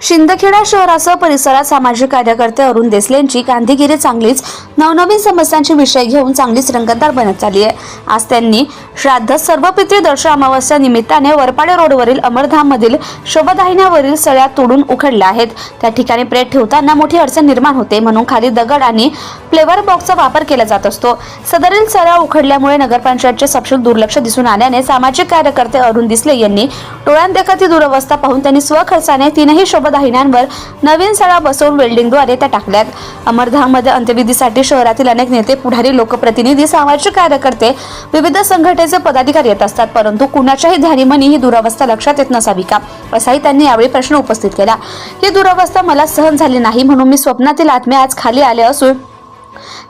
शिंदखेडा शहरासह परिसरात सामाजिक कार्यकर्ते अरुण देसलेंची गांधीगिरी चांगलीच नवनवीन समस्यांचे विषय घेऊन चांगलीच रंगतदार बनत चालली आहे. आज त्यांनी श्राद्ध सर्वपित्री दर्शन अमावस्या निमित्ताने वरपाडे रोडवरील अमरधाममधील शोभदाहिन्यावरील सळ्या तोडून उखडल्या आहेत. त्या ठिकाणी प्रेत ठेवताना मोठी अडचण निर्माण होते. म्हणून खाली दगड आणि फ्लेवर बॉक्सचा वापर केला जात असतो. सदरील सळ्या उखडल्यामुळे नगरपंचायतचे सपशेल दुर्लक्ष दिसून आल्याने सामाजिक कार्यकर्ते अरुण दिसले यांनी डोळ्यांदेखत ही दुरवस्था पाहून त्यांनी स्वखर्चाने तीनही शोभा दाहिन्यांवर नवीन सळा बसवून वेल्डिंगद्वारे त्या टाकल्यात. अमरधाममध्ये अंत्यविधीसाठी शहरातील अनेक नेते पुढारी लोकप्रतिनिधी सामाजिक कार्यकर्ते विविध संघटनेचे पदाधिकारी येत असतात. परंतु कुणाच्याही ध्यानीमनी ही दुरावस्था लक्षात येत नसावी का? असाही त्यांनी यावेळी प्रश्न उपस्थित केला. ही दुरावस्था मला सहन झाली नाही म्हणून मी स्वप्नातील आत्मे आज खाली आले असून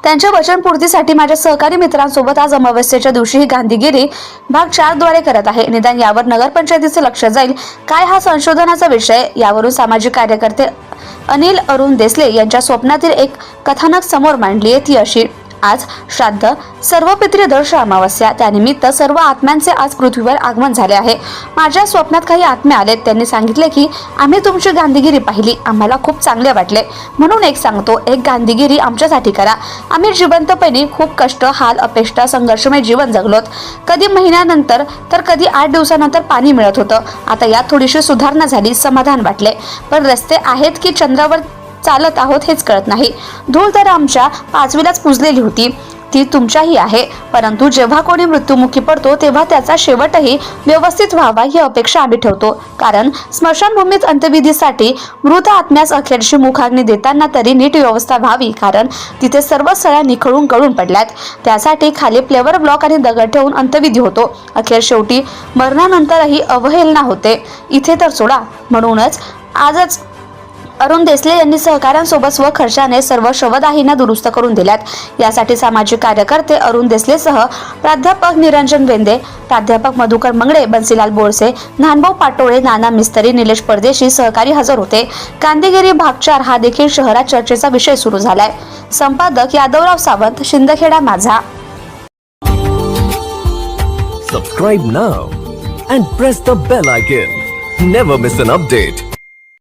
त्यांच्या वचनपूर्तीसाठी माझ्या सहकारी मित्रांसोबत आज अमावस्येच्या दिवशी ही गांधीगिरी भाग चारद्वारे करत आहे. निदान यावर नगरपंचायतीचे लक्ष जाईल. काय हा संशोधनाचा विषय? यावरून सामाजिक कार्यकर्ते अनिल अरुण देसले यांच्या स्वप्नातील एक कथानक समोर मांडली आहे ती अशी आज श्राद्ध. सर्व पितृदर्श अमावस्या. त्यानिमित्त सर्व आत्म्यांचे आज पृथ्वीवर आगमन झाले आहे. माझ्या स्वप्नात काही आत्मे आलेत. त्यांनी सांगितले की आम्ही तुमची गांधीगिरी पाहिली. आम्हाला खूप चांगले वाटले. म्हणून एक सांगतो एक गांधीगिरी आमच्यासाठी करा. आम्ही जिवंतपणे खूप कष्ट हाल अपेष्टा संघर्षमय जीवन जगलोत. कधी महिन्यानंतर तर कधी आठ दिवसानंतर पाणी मिळत होतं. आता यात थोडीशी सुधारणा झाली समाधान वाटले. पण रस्ते आहेत की चंद्रावर चालत आहोत हेच कळत नाही. धूळ तर आमच्या पाचवीलाच पुजलेली होती. ती तुमच्याही आहे. परंतु जेव्हा कोणी मृत्युमुखी पडतो तेव्हा त्याचा शेवटही व्यवस्थित व्हावा ही अपेक्षा आम्ही ठेवतो. कारण स्मशानभूमीत अंत्यविधीसाठी मृत आत्म्यास अखेरची मुखाग्नी देताना तरी नीट व्यवस्था व्हावी कारण तिथे सर्व सळ्या निखळून गळून पडल्यात. त्यासाठी खाली प्लेवर ब्लॉक आणि दगड ठेवून अंत्यविधी होतो. अखेर शेवटी मरणानंतरही अवहेलना होते. इथे तर सोडा. म्हणूनच आजच अरुण देसले यांनी सहकाऱ्यांसोबत स्वखर्चाने सर्व शवदाहींना दुरुस्त करून दिल्यात यासाठी सामाजिक कार्यकर्ते अरुण देसलेसह प्राध्यापक निरंजन वेंदे प्राध्यापक मधुकर मंगळे बन्सीलाल बोरसे नानभाऊ पाटोळे नाना मिस्तरी निलेश परदेशी सहकारी हजर होते कांदेगिरी भाग चार हा देखील शहरात चर्चेचा विषय सुरू झालाय संपादक यादवराव सावंत शिंदखेडा माझा Subscribe now and press the bell icon. Never miss an update.